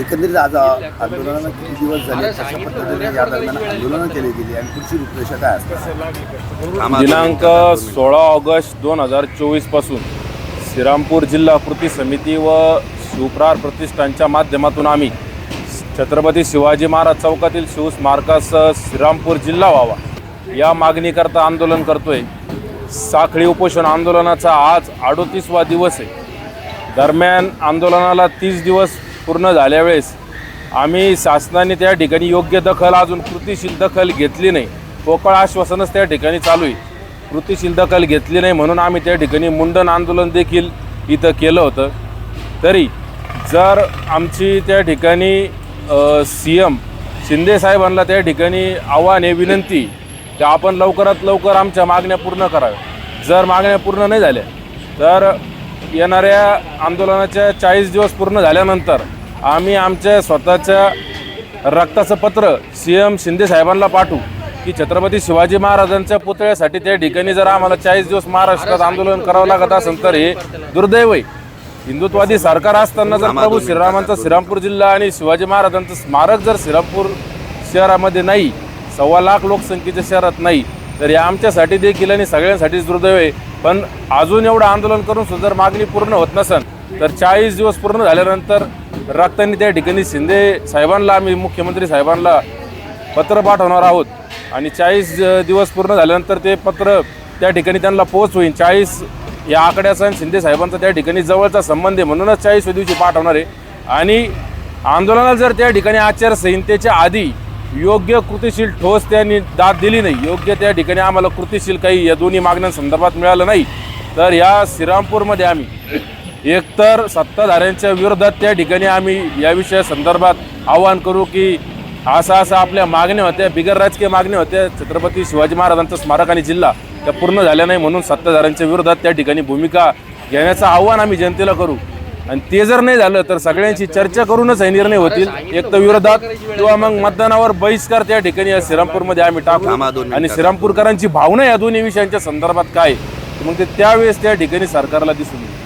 एकंदरीत आज आंदोलनाला किती दिवस झाले? कशा पद्धतीने या दरम्यान आंदोलनं केली गेली आणि पुढची रूपरेषा काय असते? दिनांक सोळा ऑगस्ट दोन हजार चोवीसपासून श्रीरामपूर जिल्हा कृती समिती व शिवप्रार प्रतिष्ठानच्या माध्यमातून आम्ही छत्रपती शिवाजी महाराज चौकातील शिवस्मारकासह श्रीरामपूर जिल्हा व्हावा या मागणीकरता आंदोलन करतोय. साखळी उपोषण आंदोलनाचा आज अडोतीसवा दिवस आहे. दरम्यान आंदोलनाला तीस दिवस पूर्ण झाल्यावेळेस आम्ही शासनाने त्या ठिकाणी योग्य दखल अजून कृतीशील दखल घेतली नाही. पोकळ आश्वासनच त्या ठिकाणी चालू आहे. कृतीशील दखल घेतली नाही म्हणून आम्ही त्या ठिकाणी मुंडन आंदोलन देखील इथं केलं होतं. तरी जर आमची त्या ठिकाणी सी एम शिंदेसाहेबांना त्या ठिकाणी आव्हान आहे विनंती की आपण लवकरात लवकर आमच्या मागण्या पूर्ण कराव्या. जर मागण्या पूर्ण नाही झाल्या तर येणाऱ्या आंदोलनाच्या चाळीस दिवस पूर्ण झाल्यानंतर आम्ही आमच्या स्वतःच्या रक्ताचं पत्र सी एम शिंदे साहेबांना पाठवू की छत्रपती शिवाजी महाराजांच्या पुतळ्यासाठी त्या ठिकाणी जर आम्हाला चाळीस दिवस महाराष्ट्रात आंदोलन करावं लागत असेल तर हे दुर्दैव आहे. हिंदुत्वादी सरकार असताना जर प्रभू श्रीरामांचा श्रीरामपूर जिल्हा आणि शिवाजी महाराजांचं स्मारक जर श्रीरामपूर शहरामध्ये नाही सव्वा लाख लोकसंख्येच्या शहरात नाही तर हे आमच्यासाठी देखील आणि सगळ्यांसाठीच दुर्दैव आहे. पण अजून एवढं आंदोलन करून सुद्धा जर मागणी पूर्ण होत नसेल तर चाळीस दिवस पूर्ण झाल्यानंतर रक्तानी त्या ठिकाणी शिंदे साहेबांना आम्ही मुख्यमंत्री साहेबांना पत्र पाठवणार आहोत. आणि चाळीस दिवस पूर्ण झाल्यानंतर ते पत्र त्या ठिकाणी त्यांना पोच होईल. चाळीस या आकड्याचा आणि शिंदे साहेबांचा त्या ठिकाणी जवळचा संबंध आहे म्हणूनच चाळीस दिवशी पाठवणार आहे. आणि आंदोलनाला जर त्या ठिकाणी आचारसंहितेच्या आधी योग्य कृतीशील ठोस त्यांनी दाद दिली नाही. योग्य त्या ठिकाणी आम्हाला कृतीशील काही या दोन्ही मागण्यांसंदर्भात मिळालं नाही. तर या श्रीरामपूरमध्ये आम्ही एकतर सत्ताधाऱ्यांच्या विरोधात त्या ठिकाणी आम्ही या विषया संदर्भात आवाहन करू की असं असं आपल्या मागण्या होत्या बिगर राजकीय मागण्या होत्या. छत्रपती शिवाजी महाराजांचं स्मारक आणि जिल्हा त्या पूर्ण झाल्या नाही म्हणून सत्ताधाऱ्यांच्या विरोधात त्या ठिकाणी भूमिका घेण्याचं आव्हान आम्ही जनतेला करू. आणि ते जर नाही झालं तर सगळ्यांची चर्चा करूनच हे निर्णय होतील. एक तर विरोधात किंवा मग मतदानावर बहिष्कार त्या ठिकाणी या श्रीरामपूरमध्ये आम्ही टाकू. आणि. श्रीरामपूरकरांची भावना या दोन्ही विषयांच्या संदर्भात काय मग ते त्यावेळेस त्या ठिकाणी सरकारला दिसून येईल.